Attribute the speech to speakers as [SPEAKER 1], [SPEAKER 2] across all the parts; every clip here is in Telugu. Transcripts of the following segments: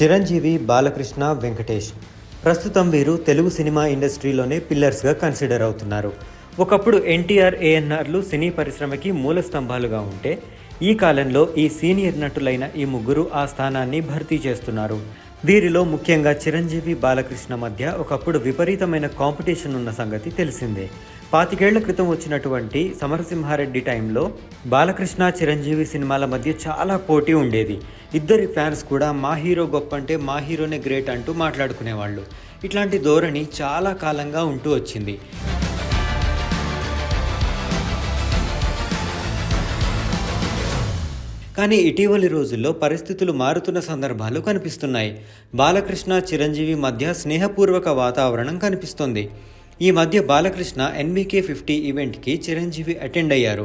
[SPEAKER 1] చిరంజీవి బాలకృష్ణ వెంకటేష్. ప్రస్తుతం వీరు తెలుగు సినిమా ఇండస్ట్రీలోనే పిల్లర్స్గా కన్సిడర్ అవుతున్నారు. ఒకప్పుడు ఎన్టీఆర్ ఏఎన్ఆర్లు సినీ పరిశ్రమకి మూల స్తంభాలుగా ఉంటే ఈ కాలంలో ఈ సీనియర్ నటులైన ఈ ముగ్గురు ఆ స్థానాన్ని భర్తీ చేస్తున్నారు. వీరిలో ముఖ్యంగా చిరంజీవి బాలకృష్ణ మధ్య ఒకప్పుడు విపరీతమైన కాంపిటీషన్ ఉన్న సంగతి తెలిసిందే. పాతికేళ్ళ క్రితం వచ్చినటువంటి సమరసింహారెడ్డి టైంలో బాలకృష్ణ చిరంజీవి సినిమాల మధ్య చాలా పోటీ ఉండేది. ఇద్దరి ఫ్యాన్స్ కూడా మా హీరో గొప్ప అంటే మా హీరోనే గ్రేట్ అంటూ మాట్లాడుకునేవాళ్ళు. ఇట్లాంటి ధోరణి చాలా కాలంగా ఉంటూ వచ్చింది. కానీ ఇటీవలి రోజుల్లో పరిస్థితులు మారుతున్న సందర్భాలు కనిపిస్తున్నాయి. బాలకృష్ణ చిరంజీవి మధ్య స్నేహపూర్వక వాతావరణం కనిపిస్తుంది. ఈ మధ్య బాలకృష్ణ ఎన్వికే ఫిఫ్టీ ఈవెంట్కి చిరంజీవి అటెండ్ అయ్యారు.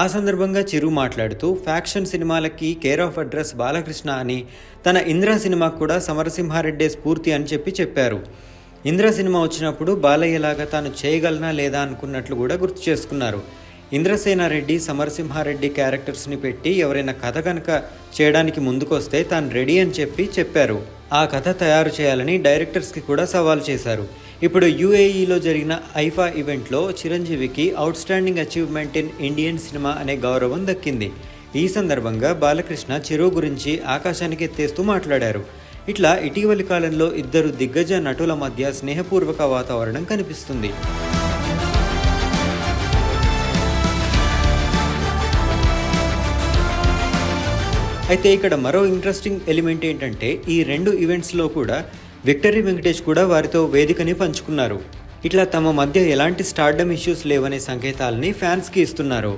[SPEAKER 1] ఆ సందర్భంగా చిరు మాట్లాడుతూ ఫ్యాక్షన్ సినిమాలకి కేర్ ఆఫ్ అడ్రస్ బాలకృష్ణ అని తన ఇంద్ర సినిమాకు కూడా సమరసింహారెడ్డే స్ఫూర్తి అని చెప్పి చెప్పారు. ఇంద్ర సినిమా వచ్చినప్పుడు బాలయ్యలాగా తాను చేయగలనా లేదా అనుకున్నట్లు కూడా గుర్తు చేసుకున్నారు. ఇంద్రసేనారెడ్డి సమరసింహారెడ్డి క్యారెక్టర్స్ని పెట్టి ఎవరైనా కథ కనుక చేయడానికి ముందుకొస్తే తాను రెడీ అని చెప్పి చెప్పారు. ఆ కథ తయారు చేయాలని డైరెక్టర్స్కి కూడా సవాల్ చేశారు. ఇప్పుడు యుఏఈలో జరిగిన ఐఫా ఈవెంట్లో చిరంజీవికి outstanding achievement in Indian cinema అనే గౌరవం దక్కింది. ఈ సందర్భంగా బాలకృష్ణ చిరు గురించి ఆకాశానికి ఎత్తేస్తూ మాట్లాడారు. ఇట్లా ఇటీవలి కాలంలో ఇద్దరు దిగ్గజ నటుల మధ్య స్నేహపూర్వక వాతావరణం కనిపిస్తుంది. అయితే ఇక్కడ మరో ఇంట్రెస్టింగ్ ఎలిమెంట్ ఏంటంటే ఈ రెండు ఈవెంట్స్లో కూడా విక్టరీ వెంకటేష్ కూడా వారితో వేదికని పంచుకున్నారు. ఇట్లా తమ మధ్య ఎలాంటి స్టార్డమ్ ఇష్యూస్ లేవనే సంకేతాలని ఫ్యాన్స్కి ఇస్తున్నారు.